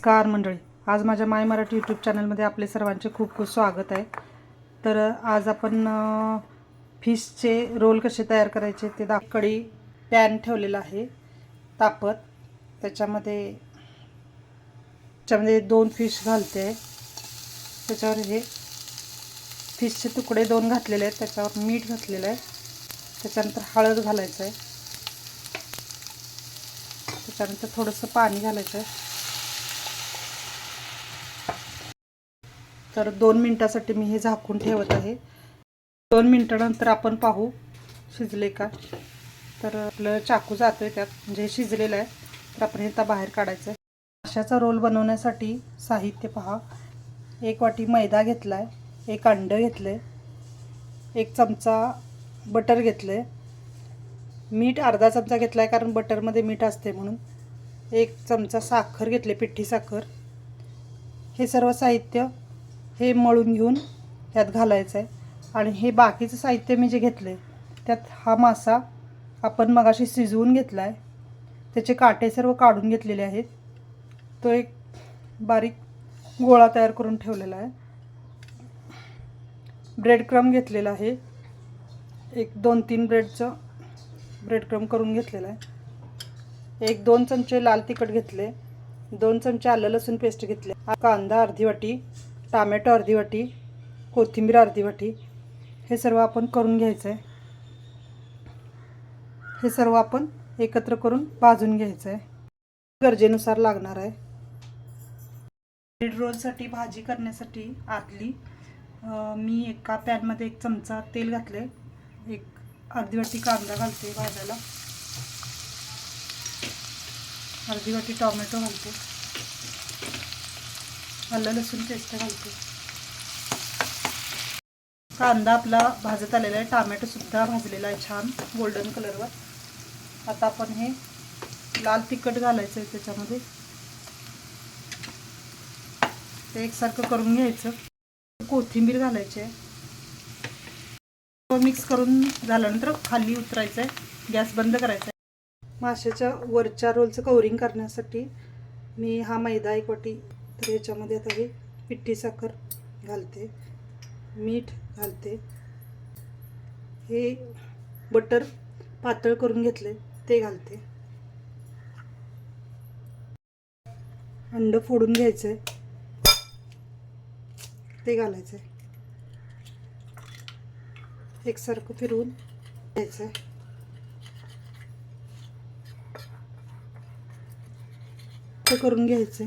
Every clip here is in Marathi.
नमस्कार मंडळी. आज माझ्या माय मराठी यूट्यूब चॅनलमध्ये आपले सर्वांचे खूप खूप स्वागत आहे. तर आज आपण फिशचे रोल कसे तयार करायचे ते दाकडी पॅन ठेवलेला आहे. तापत. त्याच्यामध्ये त्याच्यामध्ये दोन फिश घालते. आहे त्याच्यावर हे फिशचे तुकडे दोन घातलेले आहेत. त्याच्यावर मीठ घातलेलं आहे. त्याच्यानंतर हळद घालायचं आहे. त्याच्यानंतर थोडंसं पाणी घालायचं आहे. तर दोन मिनटासाठी मी हे झाकून ठेवत आहे. दोन मिनटानंतर आपण पाहू शिजले का. तर आपलं चाकू जातोय त्यात म्हणजे शिजलेलं आहे. तर आपण हे आता बाहेर काढायचं आहे माशाचा रोल बनवण्यासाठी साहित्य पहा. एक वाटी मैदा घेतला आहे एक अंडं घेतलं आहे एक चमचा बटर घेतलं आहे मीठ अर्धा चमचा घेतला आहे कारण बटरमध्ये मीठ असते म्हणून. एक चमचा साखर घेतले पिठी साखर. हे सर्व साहित्य हे मळून घेऊन त्यात घालायचं आहे आणि हे बाकीचं साहित्य मी जे घेतले त्यात हा मासा आपण मगाशी शिजवून घेतला आहे त्याचे काटे सर्व काढून घेतलेले आहेत. तो एक बारीक गोळा तयार करून ठेवलेला आहे. ब्रेड क्रम घेतलेला आहे. एक दोन तीन ब्रेडचं ब्रेड क्रम करून घेतलेला आहे. एक दोन चमचे लाल तिखट घेतले. दोन चमचे आलं लसूण पेस्ट घेतले. कांदा अर्धी वाटी टामॅटो अर्धी वाटी कोथिंबीर अर्धी वाटी हे सर्व आपण करून घ्यायचं आहे हे सर्व आपण एकत्र करून भाजून घ्यायचं आहे गरजेनुसार लागणार आहे. ब्रेड रोलसाठी भाजी करण्यासाठी आतली मी एका पॅनमध्ये एक चमचा तेल घातले एक अर्धी वाटी कांदा घालते भाजायला. अर्धी वाटी टॉमॅटो घालते. आलं लसूण पेस्ट घालते. कांदा आपला भाजत आलेला आहे टामॅटोसुद्धा भाजलेला आहे छान गोल्डन कलरवर आता आपण हे लाल तिखट घालायचं आहे त्याच्यामध्ये. ते एकसारखं करून घ्यायचं. कोथिंबीर घालायची आहे. मिक्स करून झाल्यानंतर खाली उतरायचं आहे गॅस बंद करायचा आहे माशाच्या वरच्या रोलचं कवरिंग करण्यासाठी मी हा मैदा एक वाटी तर याच्यामध्ये आता मी पिठी साखर घालते मीठ घालते. हे बटर पातळ करून घेतले ते घालते. अंड फोडून घ्यायचं आहे ते घालायचं आहे एकसारखं फिरवून घ्यायचं आहे ते करून घ्यायचे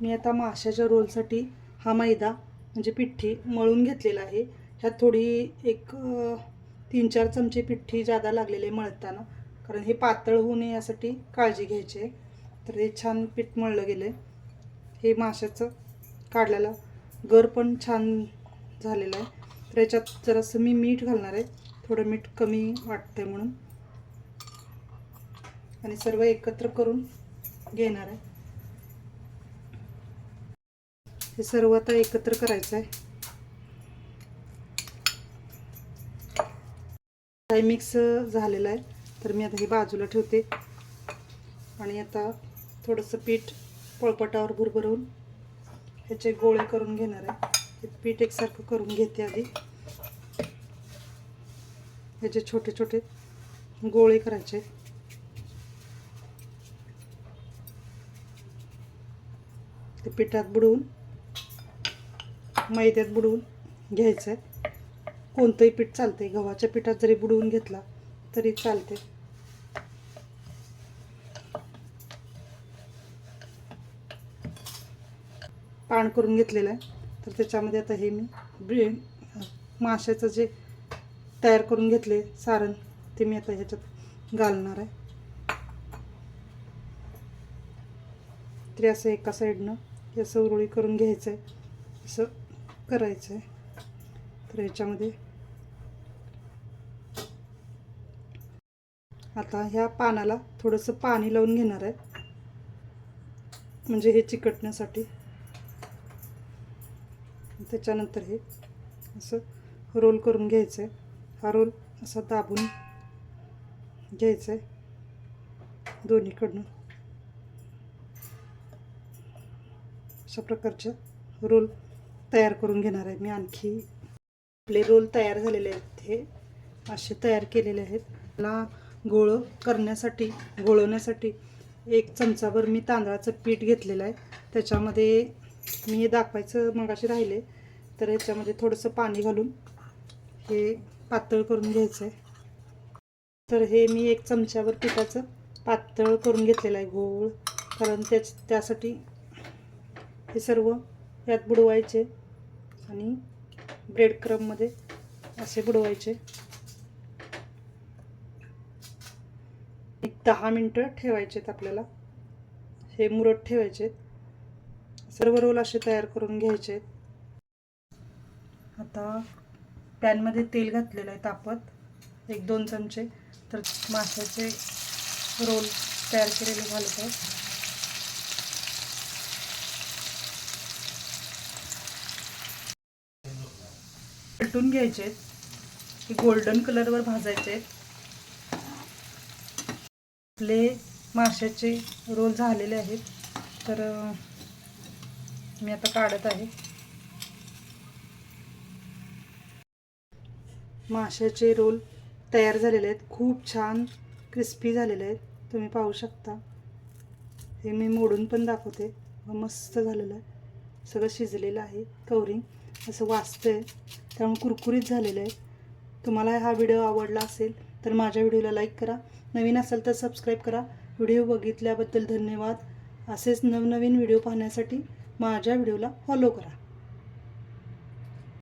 मी आता माशाच्या रोलसाठी हा मैदा म्हणजे पिठ्ठी मळून घेतलेला आहे. ह्यात थोडी एक तीन चार चमचे पिठ्ठी जादा लागलेले मळताना कारण हे पातळ होऊ नये यासाठी काळजी घ्यायची आहे. तर हे छान पीठ मळलं गेलं आहे हे माशाचं काढलेलं गर पण छान झालेलं आहे. तर याच्यात जरासं मी मीठ घालणार आहे. थोडं मीठ कमी वाटतं आहे म्हणून. आणि सर्व एकत्र करून घेणार आहे. हे सर्व आता एकत्र करायचं आहे काही मिक्स झालेलं आहे. तर मी आता हे बाजूला ठेवते. आणि आता थोडंसं पीठ पळपटावर भुरभरून ह्याचे गोळे करून घेणार आहे. हे पीठ एकसारखं करून घेते आधी. ह्याचे छोटे छोटे गोळे करायचे. ते पिठात बुडवून मैद्यात बुडवून घ्यायचं आहे. कोणतंही पीठ चालते गव्हाच्या पिठात जरी बुडवून घेतला तरी चालते पाण करून घेतलेलं आहे. तर त्याच्यामध्ये आता हे मी ब्रे माशाचं जे तयार करून घेतले सारण ते मी आता ह्याच्यात घालणार आहे. तरी असं एका साईडनं हे असं उरळी करून घ्यायचं आहे. असं करायचं आहे तर ह्याच्यामध्ये आता ह्या पानाला थोडंसं पाणी लावून घेणार आहे. म्हणजे हे चिकटण्यासाठी. त्याच्यानंतर हे असं रोल करून घ्यायचं आहे हा रोल असा दाबून घ्यायचं आहे दोन्हीकडनं. अशा प्रकारच्या रोल तयार करून घेणार आहे. मी आणखी आपले रोल तयार झालेले आहेत हे असे तयार केलेले आहेत. मला गोळं करण्यासाठी गोळवण्यासाठी एक चमचाभर मी तांदळाचं पीठ घेतलेलं आहे. त्याच्यामध्ये मी हे दाखवायचं मगाशी राहिले तर ह्याच्यामध्ये थोडंसं पाणी घालून हे पातळ करून घ्यायचं आहे तर हे मी एक चमच्यावर पिठाचं पातळ करून घेतलेलं आहे गोळ कारण त्याच त्यासाठी हे सर्व यात बुडवायचे. आणि ब्रेड क्रममध्ये असे बुडवायचे. एक दहा मिनटं ठेवायचे आहेत आपल्याला. हे मुरत ठेवायचे सर्व रोल असे तयार करून घ्यायचे आहेत. आता पॅनमध्ये तेल घातलेलं आहे तापत. एक दोन चमचे. तर माशाचे रोल तयार केलेले घालत आहे पलटून घ्यायचे आहेत. गोल्डन कलरवर भाजायचे आहेत. आपले माशाचे रोल झालेले आहेत. तर मी आता काढत आहे. माशाचे रोल तयार झालेले आहेत. खूप छान क्रिस्पी झालेले आहेत. तुम्ही पाहू शकता. हे मी मोडून पण दाखवते. मस्त झालेलं आहे. सगळं शिजलेलं आहे. कवरिंग असं वाचतं आहे त्यामुळे कुरकुरीत झालेलं आहे. तुम्हाला हा व्हिडिओ आवडला असेल तर माझ्या व्हिडिओला लाईक करा. नवीन असेल तर सबस्क्राईब करा. व्हिडिओ बघितल्याबद्दल धन्यवाद. असेच नवनवीन व्हिडिओ पाहण्यासाठी माझ्या व्हिडिओला फॉलो करा.